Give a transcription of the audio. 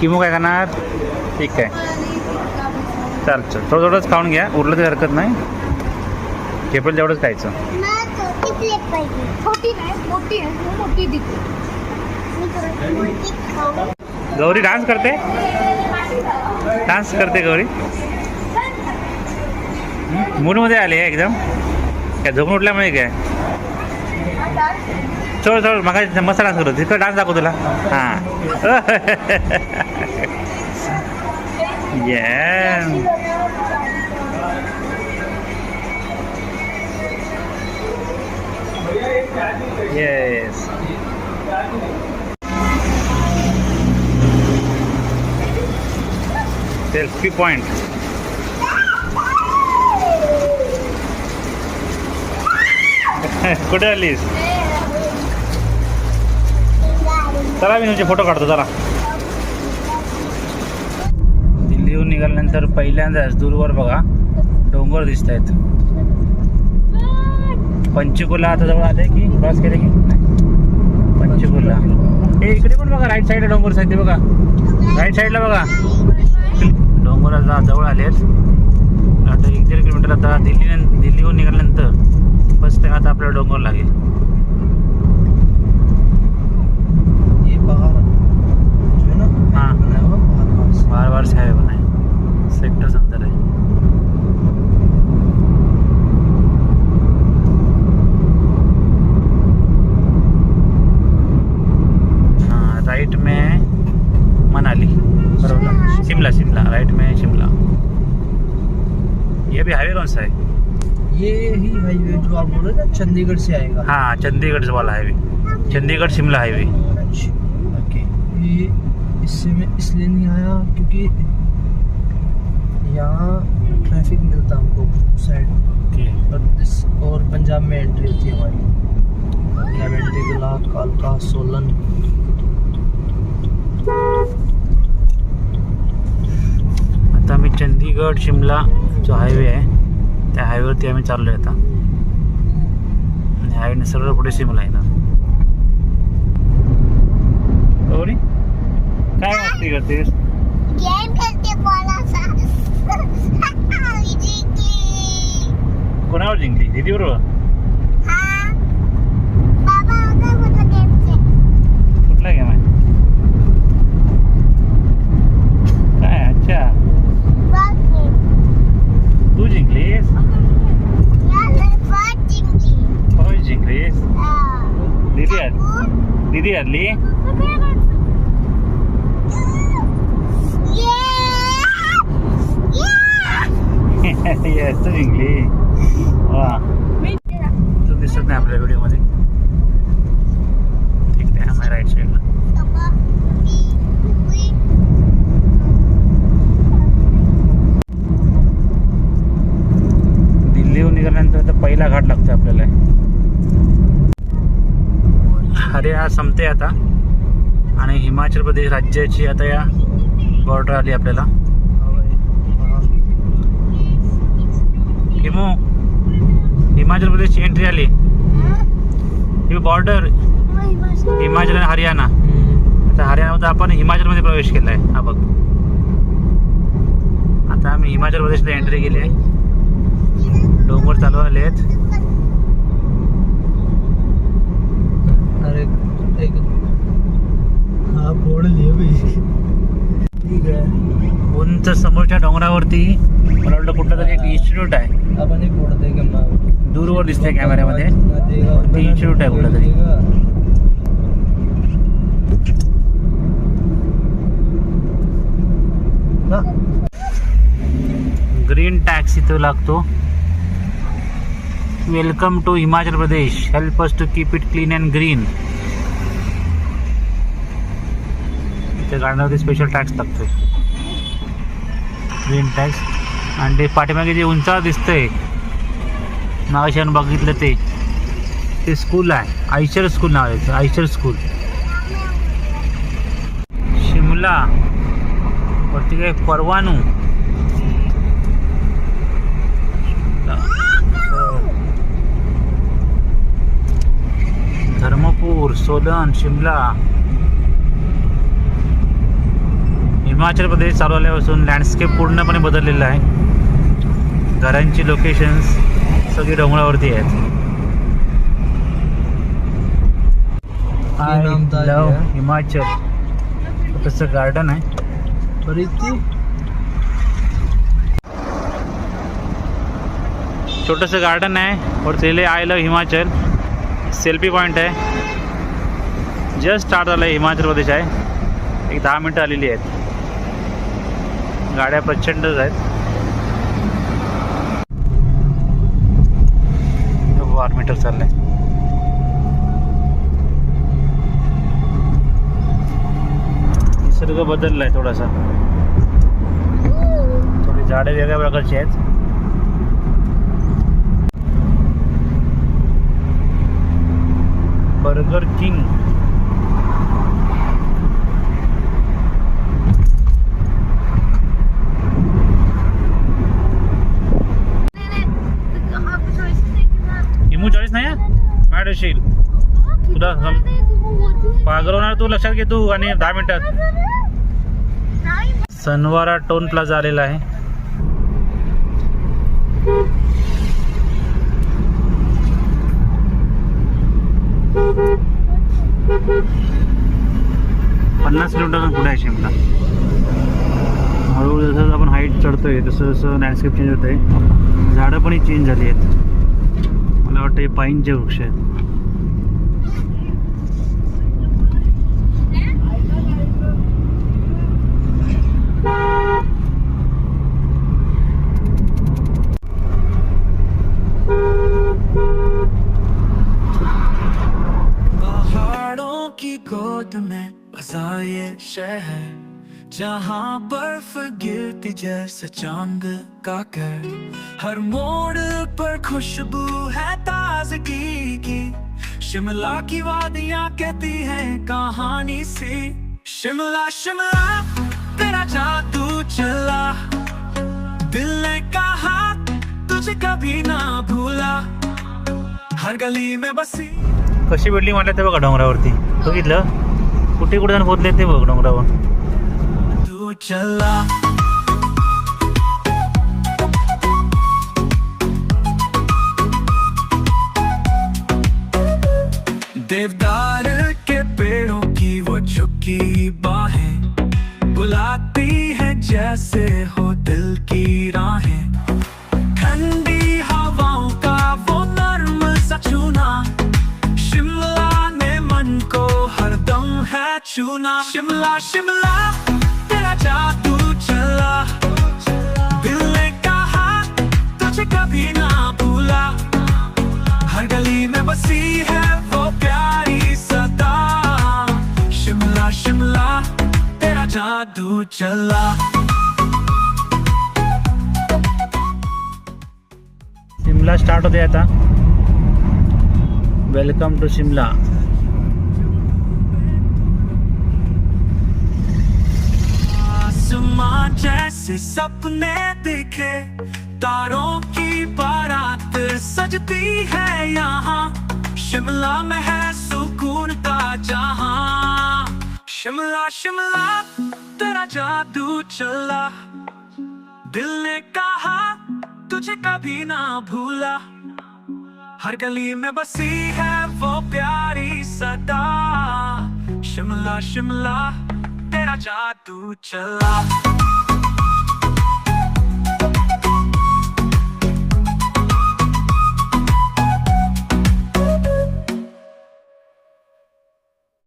किमो काय खाणार ठीक आहे. चाल चल. थोडं थोडंच खाऊन घ्या. उरलं तरी हरकत नाही. केपल तेवढंच खायचं. गौरी डान्स करते? डान्स करते गौरी? मूडमध्ये आले एकदम? काय झोपून उठल्यामुळे काय? चल चल. मग मस्त डान्स करतो तिथं डान्स दाखव तुला. हां. ये येस सेल्फी पॉइंट कुठे आलीस चला मी तुमचे फोटो काढतो चला दिल्लीहून निघाल्यानंतर पहिल्यांदाच दूरवर बघा डोंगर दिसत आहेत पंचकुला आता जवळ आले की? क्रॉस केले की. पंचकुला. हे इकडे पण बघा राईट साईडला डोंगर ते बघा. राईट साईडला बघा. डोंगराचा जवळ आलेत. आता एक दीड किलोमीटर आता दिल्ली दिल्लीहून निघाल्यानंतर फर्स्ट टाइम आता आपल्याला डोंगर लागेल. शिमला शिमला राइट में शिमला। ये भी हाईवे कौन सा है? ये ही हाईवे जो आप बोल रहे चंडीगढ़ से आएगा। हाँ चंडीगढ़ वाला हाईवे चंडीगढ़ शिमला हाईवे अच्छा ओके ये इससे मैं इसलिए नहीं आया क्योंकि यहाँ ट्रैफ़िक मिलता हमको साइड और दिस और पंजाब में एंट्री होती है हमारी। लेवेंटी कालका सोलन। चंदीगड शिमला जो हायवे आहे त्या हायवेवरती आम्ही चाललो आहे आता. आणि हायवेने सगळं पुढे शिमला येणार गौरी काय मस्ती करतेस? कोणावर जिंकली? दीदी बरोबर हा बाबा होता होता गेमचे कुठला गेम आहे काय अच्छा बॉल गेम तू जिंकलीस या लफाट जिंकली होय जिंकलीस दीदी हरली दीदी तू जिंकली वा. तू दिसत नाही आपल्या व्हिडिओमध्ये. ठीक आहे आम्ही राईट साईडला दिल्लीहून निघाल्यानंतर आता पहिला घाट लागतो आपल्याला हरियाणा संपते आता. आणि हिमाचल प्रदेश राज्याची आता या बॉर्डर आली आपल्याला. किमो हिमाचल प्रदेशची एंट्री आली. ही बॉर्डर हिमाचल आणि हरियाणा. आता हरियाणामध्ये आपण हिमाचलमध्ये प्रवेश केला आहे हा बघ. आता आम्ही हिमाचल प्रदेशला एंट्री केली आहे. डोंगर चालू आले आहेत ठीक है उंच समोरच्या डोंगरावरती मला वाटलं कुठलं तरी एक इन्स्टिट्यूट आहे दूरवर दिसतंय कॅमेऱ्यामध्ये. ते institute आहे कुठलं तरी. ना ग्रीन टॅक्स इथं लागतो. Welcome to Himachal Pradesh help us to keep it clean and green त्या गाड्यांवरती स्पेशल टॅक्स लागतोय. ग्रीन टॅक्स आणि ते पाठीमागे जे उंचावर दिसतंय नावाशी बघितलं ते ते स्कूल आहे. आयशर स्कूल नाव आहे. Eicher school Shimla. वरती काय परवानू? धर्मपूर सोलन शिमला. हिमाचल प्रदेश चालू आल्यापासून लँडस्केप पूर्णपणे बदललेलं आहे. घरांची लोकेशन्स सगळी डोंगरावरती आहेत. I love. हिमाचल. तसं गार्डन आहे. प्रीति छोटंसं गार्डन आहे. और लिहिले I love Himachal. Selfie point आहे. जस्ट स्टार्ट झालं आहे हिमाचल प्रदेश आहे. एक दहा मिनटं आलेली आहेत. गाड्या प्रचंडच आहेत. वार मीटर चाललंय. निसर्ग बदललाय थोडासा. थोडी झाडे वेगळ्या प्रकारची आहेत. Burger king. मॅड तुला सम- होणार तू लक्षात घे तू आणि दहा मिनिटात सनवारा टोन प्लाझा आलेला आहे. पन्नास किलोमीटर पुढे आहे शिमला हळूहळू जसं आपण हाईट चढतोय तसं जसं लँडस्केप चेंज होत आहे झाडं पण चेंज झाली आहेत. मला वाटतं हे पाईनचे वृक्ष आहेत पहाड़ों की गोद में बसा ये शहर। जहाँ बर्फ गिरती जैसे चांद का कर हर मोड़ पर खुशबू है ताजगी की। शिमला की वादियाँ कहती हैं कहानी सी। शिमला शिमला तेरा जादू चला। दिल ने कहा तुझे कभी ना भूला। हर गली में बसी। कशी बिल्डिंग म्हटलं ते बघा डोंगरावरती. बघितलं? कुठे कुठे जाऊन पोहोचले ते बघ डोंगरावर. चला देवदार के पेड़ों की वो झुकी बाहें, बुलाती है जैसे हो दिल की राहें। ठंडी हवाओं का वो नर्म सा छूना शिमला ने मन को हरदम है चूना। शिमला शिमला। तेरा जादू चला दिल ने कहा तुझे कभी ना भूला हर गली में बसी है वो प्यारी सदा शिमला शिमला तेरा जादू चला शिमला स्टार्ट होते आता. वेलकम टू शिमला जैसे सपने दिखे, तारों की बारात सजती है यहाँ। शिमला में है सुकून का जहाँ। शिमला शिमला, तेरा जादू चला। दिल ने कहा, तुझे कभी ना भूला। हर गली में बसी है वो प्यारी सदा। शिमला शिमला, तेरा जादू चला।